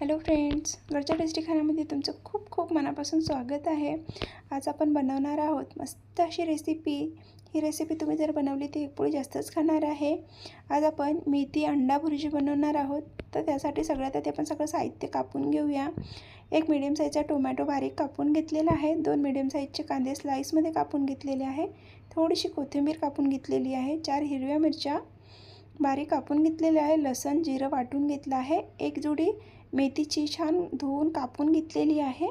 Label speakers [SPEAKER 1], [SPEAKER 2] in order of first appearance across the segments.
[SPEAKER 1] Hello friends घरच्या tasty खाण्यामध्ये तुमचं खूप खूप मनापासून स्वागत आहे. आज आपण बनवणार आहोत मस्त अशी रेसिपी ही रेसिपी तुम्ही जर बनवली तर एक पोळी जास्तच खाणार आहे. आज आपण मेथी अंडा भुर्जी बनवणार आहोत. तर त्यासाठी सगळ्यात आधी आपण सगळं साहित्य कापून घेऊया. एक मिडियम साईजचा टोमॅटो बारीक कापून घेतलेला आहे. दोन मिडियम साईजचे कांदे स्लाईसमध्ये कापून घेतलेले आहे. थोडीशी कोथिंबीर कापून घेतलेली आहे. चार हिरव्या मिरच्या बारीक कापून घेतलेले आहे. लसण जिरं वाटून घेतलं आहे. एक जुडी मेथीची छान धुवून कापून घेतलेली आहे.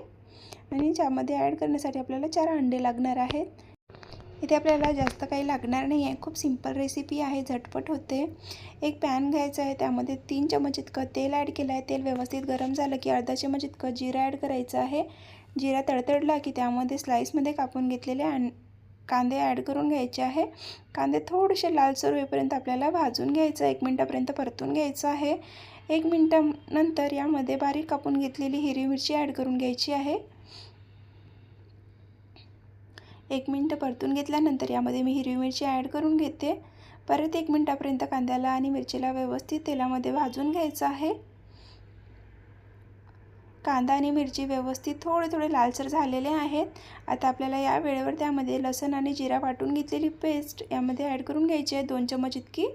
[SPEAKER 1] आणि त्यामध्ये ॲड करण्यासाठी आपल्याला चार अंडे लागणार आहेत. इथे आपल्याला जास्त काही लागणार नाही आहे खूप सिंपल रेसिपी आहे. झटपट होते. एक पॅन घ्यायचं आहे. त्यामध्ये तीन चमच इतकं तेल ॲड केलं आहे. तेल व्यवस्थित गरम झालं की अर्धा चमच इतकं जिरं ॲड करायचं आहे. जिरा तडतडला की त्यामध्ये स्लाईसमध्ये कापून घेतलेले अं कांदे ॲड करून घ्यायचे आहे. कांदे थोडेसे लालसर होईपर्यंत आपल्याला भाजून घ्यायचं एक मिनटापर्यंत परतून घ्यायचं आहे. एक मिनटानंतर यामध्ये बारीक कापून घेतलेली हिरवी मिरची ॲड करून घ्यायची आहे. एक मिनटं परतून घेतल्यानंतर यामध्ये मी हिरवी मिरची ॲड करून घेते. परत एक मिनटापर्यंत कांद्याला आणि मिरचीला व्यवस्थित तेलामध्ये भाजून घ्यायचं आहे. कांदा आणि मिरची व्यवस्थित थोडे थोडे लालसर झालेले आहेत. आता आपल्याला या वेळेवर त्यामध्ये लसण आणि जिरा वाटून घेतलेली पेस्ट यामध्ये ॲड करून घ्यायची आहे. दोन चमच इतकी.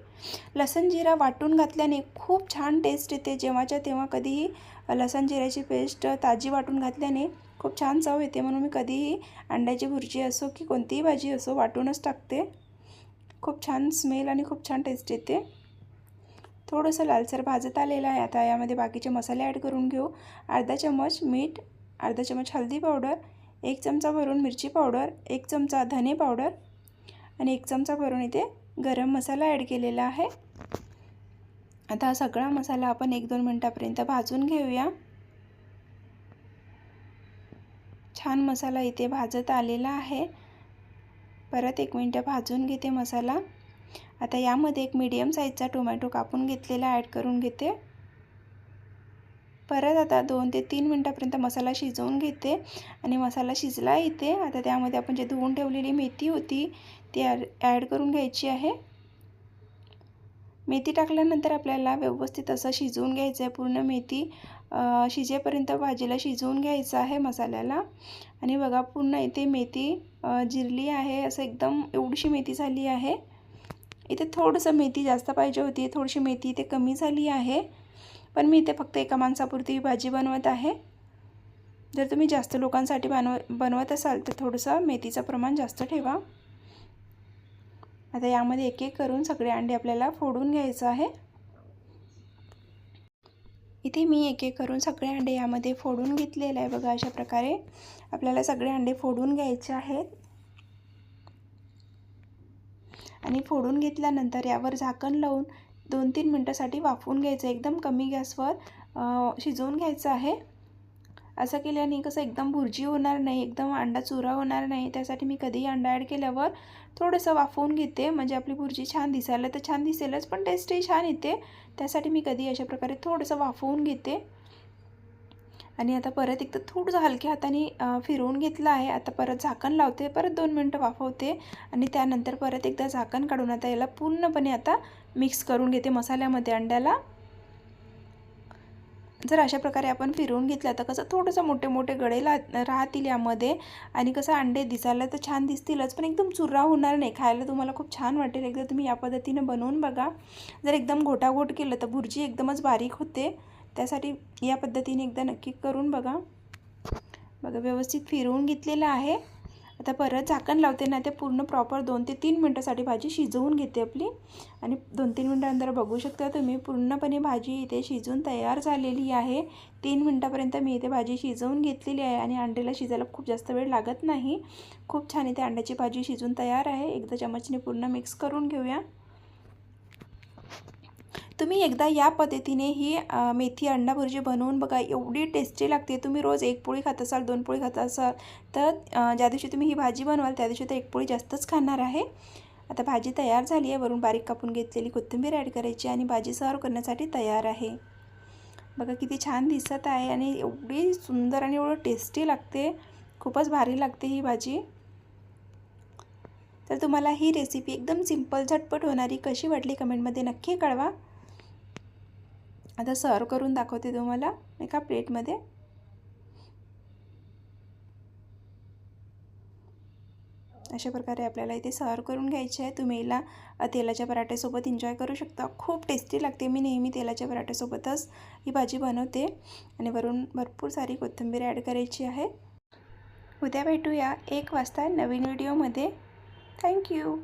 [SPEAKER 1] लसण जिरा वाटून घातल्याने खूप छान टेस्ट येते. जेव्हाच्या तेव्हा कधीही लसण जिऱ्याची पेस्ट ताजी वाटून घातल्याने खूप छान चव येते. म्हणून मी कधीही अंड्याची भुर्जी असो की कोणतीही भाजी असो वाटूनच टाकते. खूप छान स्मेल आणि खूप छान टेस्ट येते. थोडंसं लालसर भाजत आलेलं आहे. आता यामध्ये बाकीचे मसाले ॲड करून घेऊ. अर्धा चमच मीठ अर्धा चमच हळदी पावडर एक चमचा भरून मिरची पावडर एक चमचा धने पावडर आणि एक चमचा भरून इथे गरम मसाला ॲड केलेला आहे. आता हा सगळा मसाला आपण एक दोन मिनटापर्यंत भाजून घेऊया. छान मसाला इथे भाजत आलेला आहे. परत एक मिनटं भाजून घेते मसाला. आता यामध्ये एक मीडियम साईजचा टोमॅटो कापून घेतलेला ॲड करून घेते. परत आता दोन ते तीन मिनटापर्यंत मसाला शिजवून घेते आणि मसाला शिजला इथे. आता त्यामध्ये आपण जे धुवून ठेवलेली मेथी होती ती ॲड करून घ्यायची आहे. मेथी टाकल्यानंतर आपल्याला व्यवस्थित असं शिजवून घ्यायचं आहे पूर्ण मेथी. शिजेपर्यंत भाजीला शिजवून घ्यायचं आहे मसाल्याला. आणि बघा पूर्ण इथे मेथी जिरली आहे. असं एकदम एवढीशी मेथी झाली आहे. इथे थोडंसं मेथी जास्त पाहिजे होती. थोडीशी मेथी इथे कमी झाली आहे. पण मी इथे फक्त एका माणसापुरती भाजी बनवत आहे. जर तुम्ही जास्त लोकांसाठी बनव बनवत असाल तर थोडंसं मेथीचं प्रमाण जास्त ठेवा. आता यामध्ये एक एक करून सगळे अंडे आपल्याला फोडून घ्यायचं आहे. इथे मी एक एक करून सगळे अंडे यामध्ये फोडून घेतलेले आहे. बघा अशा प्रकारे आपल्याला सगळे अंडे फोडून घ्यायचे आहेत. आणि फोडून घेतल्यानंतर यावर झाकण लावून दोन तीन मिनटासाठी वाफवून घ्यायचं. एकदम कमी गॅसवर शिजवून घ्यायचं आहे. असं केल्याने कसं एकदम भुर्जी होणार नाही एकदम अंडा चुरा होणार नाही. त्यासाठी मी कधीही अंडा ॲड केल्यावर थोडंसं वाफवून घेते. म्हणजे आपली भुर्जी छान दिसायला तर छान दिसेलच पण टेस्टही छान येते. त्यासाठी मी कधी अशा प्रकारे थोडंसं वाफवून घेते. आणि आता परत एकदा थोडंसं हलक्या हाताने फिरवून घेतलं आहे. आता परत झाकण लावते परत दोन मिनटं वाफवते आणि त्यानंतर परत एकदा झाकण काढून आता याला पूर्णपणे आता मिक्स करून घेते मसाल्यामध्ये अंड्याला. जर अशा प्रकारे आपण फिरवून घेतलं तर कसं थोडंसं मोठे मोठे गळे ला राहतील यामध्ये आणि कसं अंडे दिसायला तर छान दिसतीलच पण एकदम चुरा होणार नाही. खायला तुम्हाला खूप छान वाटेल. एकदा तुम्ही या पद्धतीनं बनवून बघा. जर एकदम घोटाघोट केलं तर भुर्जी एकदमच बारीक होते. त्यासाठी या पद्धतीने एकदा नक्की करून बघा. बघा व्यवस्थित फिरवून घेतलेलं आहे. आता परत झाकण लावते ना ते पूर्ण प्रॉपर दोन ते तीन मिनटासाठी भाजी शिजवून घेते आपली. आणि दोन तीन मिनटानंतर बघू शकता तुम्ही पूर्णपणे भाजी इथे शिजवून तयार झालेली आहे. तीन मिनटापर्यंत मी इथे भाजी शिजवून घेतलेली आहे आणि अंड्याला शिजायला खूप जास्त वेळ लागत नाही. खूप छान इथे अंड्याची भाजी शिजून तयार आहे. एकदा चमचने पूर्ण मिक्स करून घेऊया. तुम्ही एकदा या पद्धतीने ही मेथी अंडा भुर्जी बनवून बघा एवढी टेस्टी लागते. तुम्ही रोज एक पोळी खात असाल दोन पोळी खात असाल तर ज्या दिवशी तुम्ही ही भाजी बनवाल त्या दिवशी तर एक पोळी जास्तच खाणार आहे. आता भाजी तयार झाली आहे वरून बारीक कापून घेतलेली कोथिंबीर ॲड करायची आणि भाजी सर्व करण्यासाठी तयार आहे. बघा किती छान दिसत आहे आणि एवढी सुंदर आणि एवढं टेस्टी लागते. खूपच भारी लागते ही भाजी. तर तुम्हाला ही रेसिपी एकदम सिंपल झटपट होणारी कशी वाटली कमेंटमध्ये नक्की कळवा. आता सर्व करून दाखवते तुम्हाला एका प्लेटमध्ये. अशा प्रकारे आपल्याला इथे सर्व करून घ्यायचे आहे. तुम्ही याला तेलाच्या पराठ्यासोबत एन्जॉय करू शकता. खूप टेस्टी लागते. मी नेहमी तेलाच्या पराठ्यासोबतच ही भाजी बनवते. आणि वरून भरपूर सारी कोथिंबीर ॲड करायची आहे. उद्या भेटूया एक वाजता नवीन व्हिडिओमध्ये थँक्यू